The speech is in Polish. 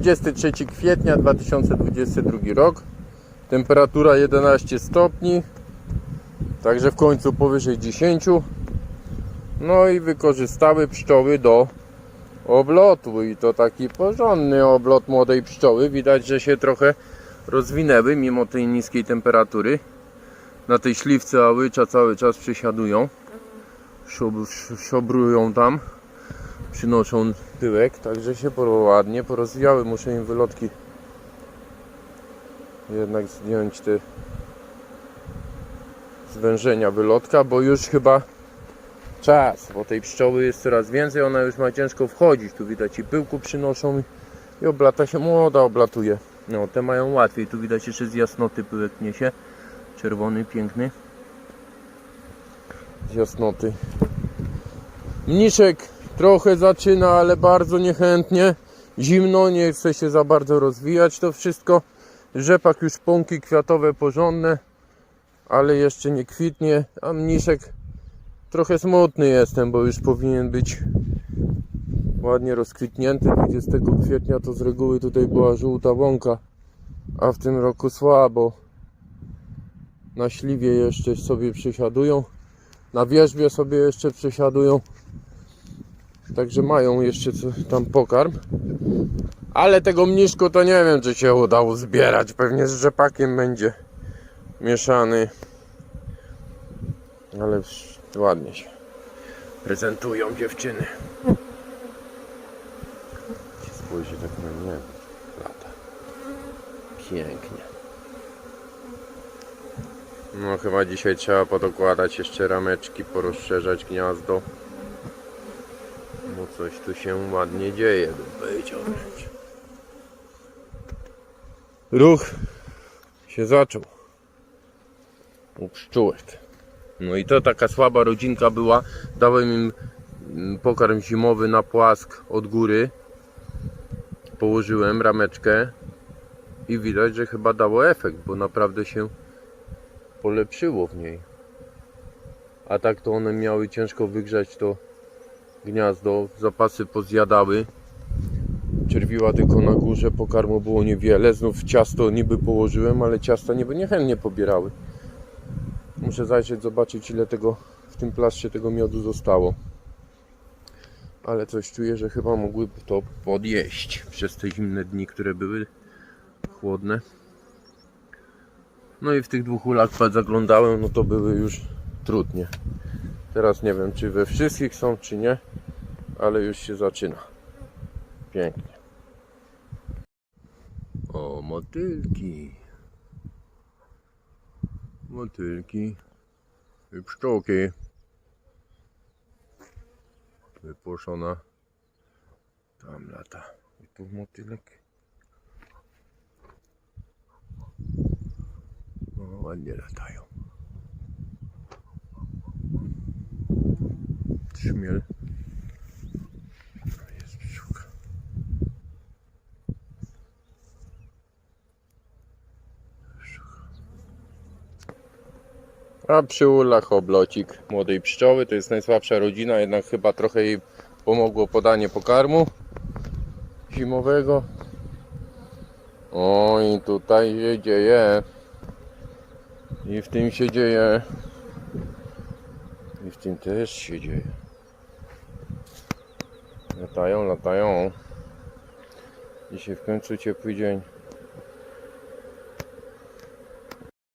23 kwietnia 2022 rok. Temperatura 11 stopni. Także w końcu powyżej 10. No i wykorzystały pszczoły do oblotu i to taki porządny oblot młodej pszczoły. Widać, że się trochę rozwinęły mimo tej niskiej temperatury. Na tej śliwce łycza cały czas sz- Szobrują tam. Przynoszą tyłek, także się ładnie porozwijały. Muszę im wylotki jednak zdjąć te zwężenia wylotka, bo już chyba czas, bo tej pszczoły jest coraz więcej, ona już ma ciężko wchodzić. Tu widać i pyłku przynoszą i oblata się, młoda oblatuje. No, te mają łatwiej. Tu widać jeszcze z jasnoty pyłek niesie. Czerwony, piękny. Z jasnoty. Mniszek trochę zaczyna, ale bardzo niechętnie. Zimno, nie chce się za bardzo rozwijać to wszystko. Rzepak już pąki kwiatowe porządne, ale jeszcze nie kwitnie. A mniszek trochę smutny jestem, bo już powinien być ładnie rozkwitnięty. 20 kwietnia to z reguły tutaj była żółta łąka, a w tym roku słabo. Na śliwie jeszcze sobie przesiadują, na wierzbie sobie jeszcze przesiadują. Także mają jeszcze tam pokarm. Ale tego mniszku to nie wiem, czy się udało zbierać. Pewnie z rzepakiem będzie mieszany. Ale ładnie się prezentują dziewczyny. Spójrzcie tak na mnie. Lata. Pięknie. No chyba dzisiaj trzeba podokładać jeszcze rameczki, porozszerzać gniazdo. Bo coś tu się ładnie dzieje, powiedział wręcz. Ruch się zaczął. U pszczółek. No i to taka słaba rodzinka była. Dałem im mm, pokarm zimowy na płask od góry. Położyłem rameczkę i widać, że chyba dało efekt, bo naprawdę się polepszyło w niej. A tak to one miały ciężko wygrzać to gniazdo, zapasy pozjadały. Czerwiła tylko na górze, pokarmu było niewiele. Znów ciasto niby położyłem, ale ciasta niby niechętnie pobierały. Muszę zajrzeć, zobaczyć ile tego w tym plaszcie tego miodu zostało. Ale coś czuję, że chyba mogłyby to podjeść przez te zimne dni, które były chłodne. No i w tych dwóch ulach zaglądałem, no to były już trudnie. Teraz nie wiem, czy we wszystkich są, czy nie, ale już się zaczyna. Pięknie. O, motylki. Motylki. I pszczółki. Wypuszczona. Tam lata. I tu motylek. O, ładnie latają. Trzmiel. Jest pszczółka. A przy ulach oblocik młodej pszczoły. To jest najsłabsza rodzina, jednak chyba trochę jej pomogło podanie pokarmu zimowego. O i tutaj się dzieje. I w tym się dzieje. I w tym też się dzieje. Latają, latają. Dzisiaj w końcu ciepły dzień.